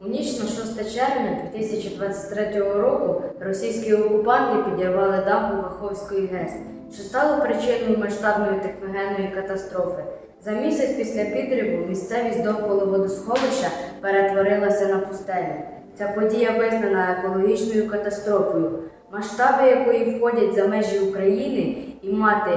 У ніч на 6 червня 2023 року російські окупанти підірвали дамбу Каховської ГЕС, що стало причиною масштабної техногенної катастрофи. За місяць після підриву місцевість довкола водосховища перетворилася на пустелю. Ця подія визнана екологічною катастрофою, масштаби якої входять за межі України і мати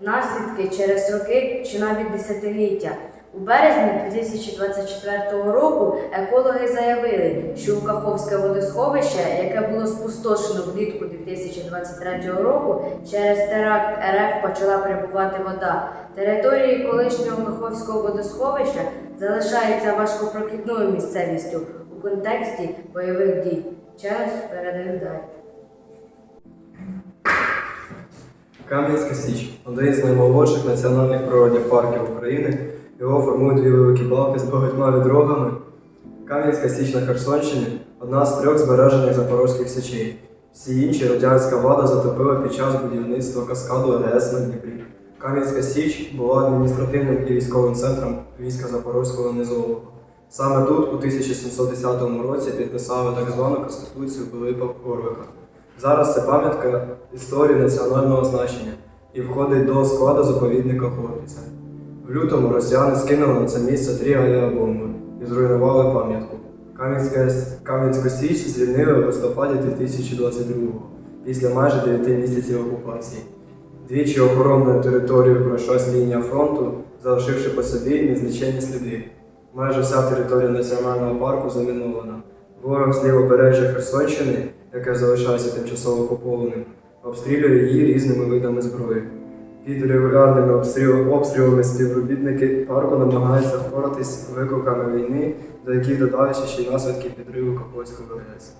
наслідки через роки чи навіть десятиліття. У березні 2024 року екологи заявили, що у Каховське водосховище, яке було спустошено влітку 2023 року, через теракт РФ почала прибувати вода. Території колишнього Каховського водосховища залишається важкопрохідною місцевістю у контексті бойових дій. Передаю далі. Кам'янська Січ один з наймолодших національних природних парків України. Його формують дві великі балки з багатьма відрогами. Кам'янська Січ на Херсонщині одна з трьох збережених запорозьких січей. Всі інші радянська влада затопила під час будівництва каскаду АГС на Дніпрі. Кам'янська Січ була адміністративним і військовим центром війська Запорозького низового. Саме тут, у 1710 році, підписали так звану Конституцію Пилипа Орвика. Зараз це пам'ятка історії національного значення і входить до складу заповідника Хортиця. В лютому росіяни скинули на це місце три авіабомби і зруйнували пам'ятку. Кам'янську Січ звільнили в листопаді 2022-го, після майже 9 місяців окупації. Двічі охоронною територією пройшлась лінія фронту, залишивши по собі незліченні сліди. Майже вся територія національного парку замінована. Ворог з лівобережжя Херсонщини, яке залишається тимчасово окупованим, обстрілює її різними видами зброї. Під регулярними обстріл- обстрілами співробітники парку намагаються впоратись з викликами війни, до яких додалися ще й наслідки підриву Капольського ГЕС.